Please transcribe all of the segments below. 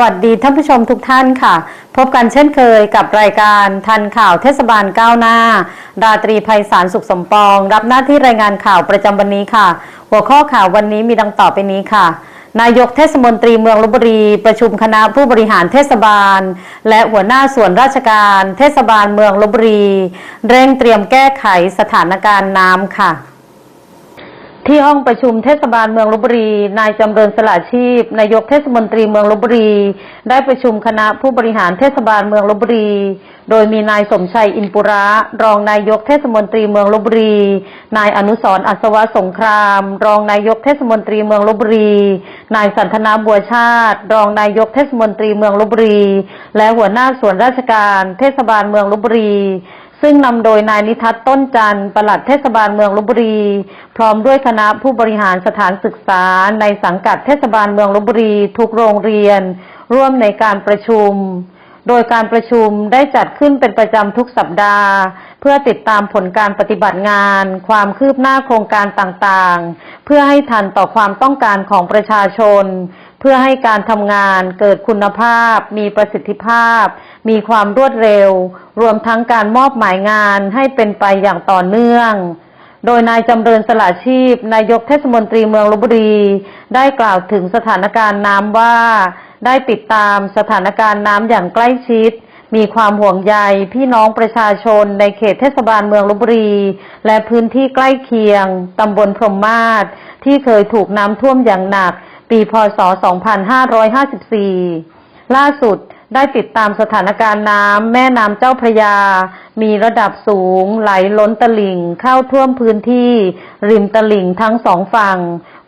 วัสดีท่านผู้ชมทุกท่านค่ะ พบกันเช่นเคยกับรายการทันข่าวเทศบาลก้าวหน้า ราตรีภัยสารสุขสมปอง รับหน้าที่รายงานข่าวประจำวันนี้ค่ะ หัวข้อข่าววันนี้มีดังต่อไปนี้ค่ะนายกเทศมนตรีเมืองลบบุรี ประชุมคณะผู้บริหารเทศบาล และหัวหน้าส่วนราชการ เทศบาลเมืองลบบุรี เร่งเตรียมแก้ไขสถานการณ์น้ำค่ะ ที่ห้องประชุมเทศบาลเมืองลบบุรี นายจำเริญสละชีพ นายกเทศมนตรีเมืองลบบุรี ได้ประชุมคณะผู้บริหารเทศบาลเมืองลบบุรี โดยมีนายสมชัยอินปุระ รองนายกเทศมนตรีเมืองลบบุรี นายอนุสรอัศวะสงคราม รองนายกเทศมนตรีเมืองลบบุรี นายสันทนาบัวชาติ รองนายกเทศมนตรีเมืองลบบุรี และหัวหน้าส่วนราชการ เทศบาลเมืองลบบุรี ซึ่งนำโดยนายนิทัศน์ต้นจันทร์ปลัดเทศบาลเมืองลบบุรี พร้อมด้วยคณะผู้บริหารสถานศึกษา ในสังกัดเทศบาลเมืองลบบุรี ทุกโรงเรียน ร่วมในการประชุม โดยการประชุมได้จัดขึ้นเป็นประจำทุกสัปดาห์ เพื่อติดตามผลการปฏิบัติงาน ความคืบหน้าโครงการต่างๆ เพื่อให้ทันต่อความต้องการของประชาชน พื่อให้การทำงานเกิดคุณภาพ มีประสิทธิภาพ มีความรวดเร็ว รวมทั้งการมอบหมายงานให้เป็นไปอย่างต่อเนื่องโดยนายจำเริญสละชีพ นายกเทศมนตรีเมืองลบบุรี ได้กล่าวถึงสถานการณ์น้ำว่า ได้ติดตามสถานการณ์น้ำอย่างใกล้ชิด มีความห่วงใยพี่น้องประชาชนในเขตเทศบาลเมืองลบบุรี และพื้นที่ใกล้เคียงตำบลพรหมมาศที่เคยถูกน้ำท่วมอย่างหนัก ปีพศ 2554 ล่าสุดได้ติดตามสถานการณ์น้ำแม่น้ำเจ้าพระยา มีระดับสูงไหลล้นตลิ่งเข้าท่วมพื้นที่ ริมตลิ่งทั้งสองฝั่ง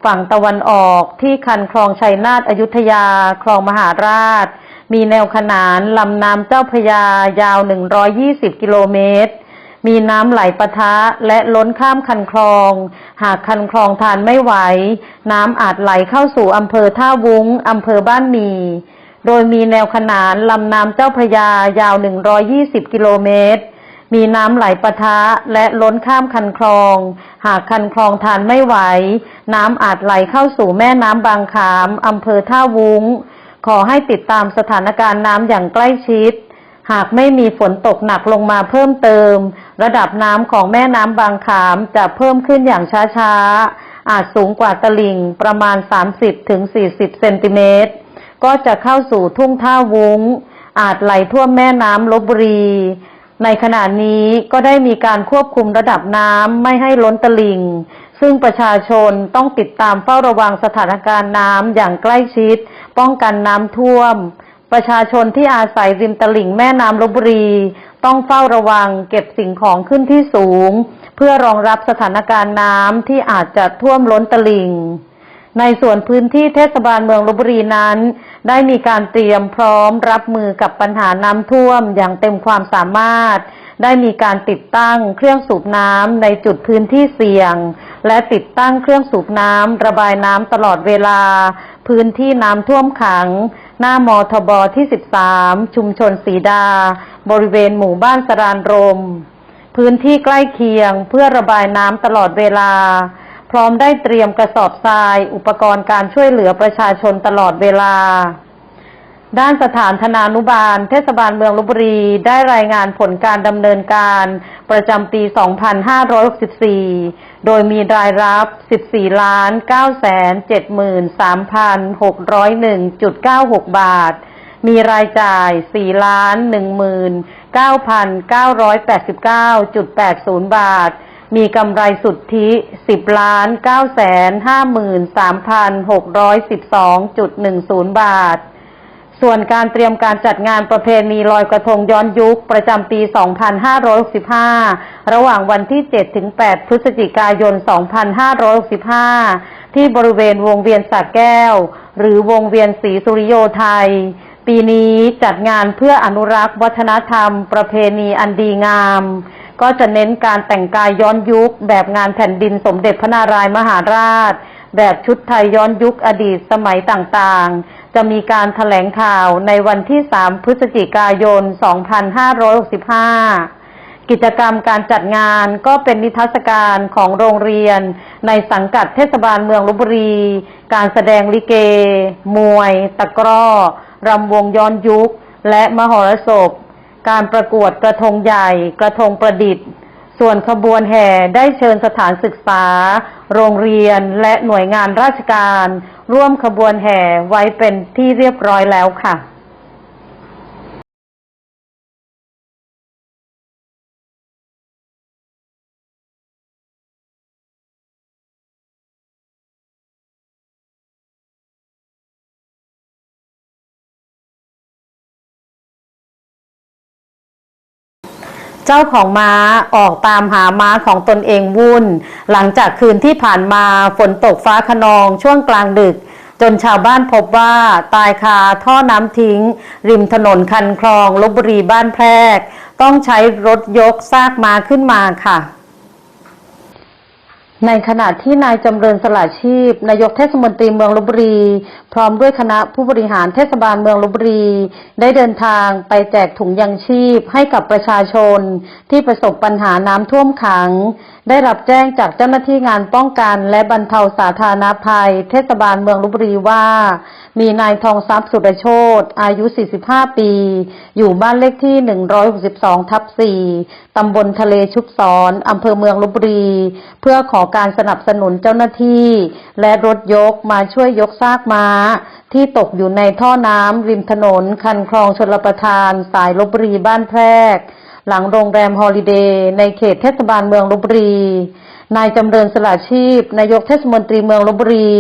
ฝั่งตะวันออกที่คันคลองชัยนาทอยุธยา คลองมหาราช มีแนวขนานลำน้ำเจ้าพระยายาว 120 กิโลเมตร มีน้ำไหลปะทะและล้นข้ามคันคลอง หากคันคลองทานไม่ไหว น้ำอาจไหลเข้าสู่อำเภอท่าวุ้งอำเภอบ้านหมี โดยมีแนวขนานลำน้ำเจ้าพระยายาว 120 กิโลเมตร มีน้ำไหลปะทะและล้นข้ามคันคลอง หากคันคลองทานไม่ไหว น้ำอาจไหลเข้าสู่แม่น้ำบางขามอำเภอท่าวุ้ง ขอให้ติดตามสถานการณ์น้ำอย่างใกล้ชิด หากไม่มีฝนตกหนักลงมาเพิ่มเติม ระดับน้ำของแม่น้ำบางขามจะเพิ่มขึ้นอย่างช้าๆ อาจสูงกว่าตลิ่งประมาณ 30-40 เซนติเมตร ก็จะเข้าสู่ทุ่งท่าวุ้ง อาจไหลท่วมแม่น้ำลบบุรี ในขณะนี้ก็ได้มีการควบคุมระดับน้ำไม่ให้ล้นตลิ่ง ซึ่งประชาชนต้องติดตามเฝ้าระวังสถานการณ์น้ำอย่างใกล้ชิด ป้องกันน้ำท่วม ประชาชนที่อาศัยริมตลิ่งแม่น้ำลบบุรี ต้องเฝ้าระวังเก็บสิ่งของขึ้นที่สูง เพื่อรองรับสถานการณ์น้ำที่อาจจะท่วมล้นตลิ่ง ในส่วนพื้นที่เทศบาลเมืองลบบุรีนั้น ได้มีการเตรียมพร้อมรับมือกับปัญหาน้ำท่วมอย่างเต็มความสามารถ ได้มีการติดตั้งเครื่องสูบน้ำในจุดพื้นที่เสี่ยง และติดตั้งเครื่องสูบน้ำระบายน้ำตลอดเวลา พื้นที่น้ำท่วมขัง หน้ามทบที่ 13 ชุมชนสีดา บริเวณหมู่บ้านสรานรม พื้นที่ใกล้เคียงเพื่อระบายน้ำตลอดเวลา พร้อมได้เตรียมกระสอบทราย อุปกรณ์การช่วยเหลือประชาชนตลอดเวลา ด้านสถานธนานุบาล เทศบาลเมืองลบบุรีได้รายงานผลการดำเนินการประจำปี 2564 โดยมีรายรับ 14 ล้าน 973,601.96 บาท มีรายจ่าย 4 ล้าน 19,989.80 บาท มีกำไรสุทธิ 10 ล้าน 953,612.10 บาท ส่วนการเตรียมการจัดงานประเพณีลอยกระทงย้อนยุคประจำปี 2565 ระหว่างวันที่ 7 ถึง 8 พฤศจิกายน 2565 ที่บริเวณวงเวียนสระแก้ว หรือวงเวียนศรีสุริโยไทย ปีนี้จัดงานเพื่ออนุรักษ์วัฒนธรรม ประเพณีอันดีงาม ก็จะเน้นการแต่งกายย้อนยุคแบบงานแผ่นดินสมเด็จพระนารายณ์มหาราช แบบชุดไทยย้อนยุคอดีตสมัยต่างๆ จะมีการแถลงข่าวในวันที่ 3 พฤศจิกายน 2565 กิจกรรมการจัดงานก็เป็นนิทรรศการของโรงเรียน ในสังกัดเทศบาลเมืองลบบุรี การแสดงลิเก มวย ตะกร้อ รำวงย้อนยุค และมหรสพ การประกวดกระทงใหญ่ กระทงประดิษฐ์ ส่วนขบวนแห่ได้เชิญสถานศึกษา โรงเรียนและหน่วยงานราชการ ร่วมขบวนแห่ไว้เป็นที่เรียบร้อยแล้วค่ะ เจ้าของม้าออกตามหาม้าของตนเองวุ่น หลังจากคืนที่ผ่านมาฝนตกฟ้าขนองช่วงกลางดึก จนชาวบ้านพบว่าตายคาท่อน้ำทิ้ง ริมถนนคันคลองลบบุรีบ้านแพรก ต้องใช้รถยกซากม้าขึ้นมาค่ะ ในขณะที่นายจำเริญสละชีพ นายกเทศมนตรีเมืองลบบุรี พร้อมด้วยคณะผู้บริหารเทศบาลเมืองลบบุรี ได้เดินทางไปแจกถุงยังชีพให้กับประชาชน ที่ประสบปัญหาน้ำท่วมขัง ได้รับแจ้งจากเจ้าหน้าที่งานป้องกัน และบรรเทาสาธารณภัย เทศบาลเมืองลบบุรีว่า มีนายทองทรัพย์สุรโชตอายุ 45 ปี อยู่บ้านเลขที่ 162 ทับ 4 ตำบลทะเลชุบศรอำเภอเมืองลบบุรี เพื่อขอการสนับสนุนเจ้าหน้าที่ และรถยกมาช่วยยกซากม้า ที่ตกอยู่ในท่อน้ำริมถนน คันคลองชลประทาน สายลบบุรีบ้านแพรก หลังโรงแรมฮอลิเดย์ในเขตเทศบาลเมืองลบบุรีนายจำเริญสละชีพ นายกเทศมนตรีเมืองลบบุรี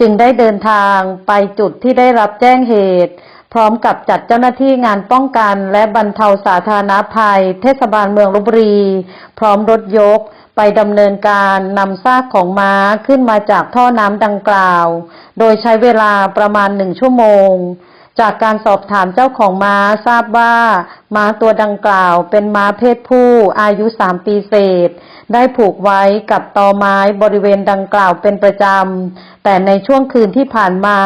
จึงได้เดินทางไปจุดที่ได้รับแจ้งเหตุ พร้อมกับจัดเจ้าหน้าที่งานป้องกัน และบรรเทาสาธารณภัย เทศบาลเมืองลบบุรี พร้อมรถยก ไปดำเนินการนำซากของม้าขึ้นมาจากท่อน้ำดังกล่าว โดยใช้เวลาประมาณหนึ่งชั่วโมง จากการสอบถามเจ้าของม้าทราบว่าม้าตัวดังกล่าวเป็นม้าเพศผู้อายุสามปีเศษ ได้ผูกไว้กับตอไม้บริเวณดังกล่าวเป็นประจำ แต่ในช่วงคืนที่ผ่านมา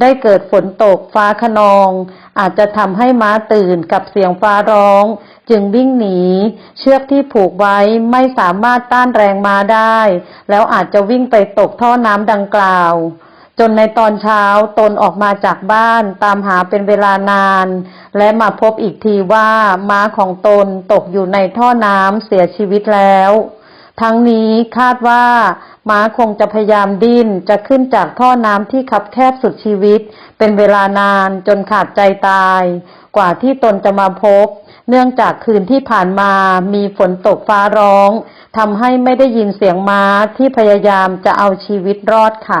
ได้เกิดฝนตกฟ้าขนอง อาจจะทำให้ม้าตื่นกับเสียงฟ้าร้อง จึงวิ่งหนี เชือกที่ผูกไว้ไม่สามารถต้านแรงม้าได้ แล้วอาจจะวิ่งไปตกท่อน้ำดังกล่าว จนในตอนเช้าตนออกมาจากบ้านตามหาเป็นเวลานาน และมาพบอีกทีว่าม้าของตนตกอยู่ในท่อน้ำเสียชีวิตแล้ว ทั้งนี้คาดว่า ม้าคงจะพยายามดิ้นจะขึ้นจากท่อน้ำที่คับแคบสุดชีวิต เป็นเวลานานจนขาดใจตาย กว่าที่ตนจะมาพบ เนื่องจากคืนที่ผ่านมามีฝนตกฟ้าร้องทำให้ไม่ได้ยินเสียงม้าที่พยายามจะเอาชีวิตรอดค่ะ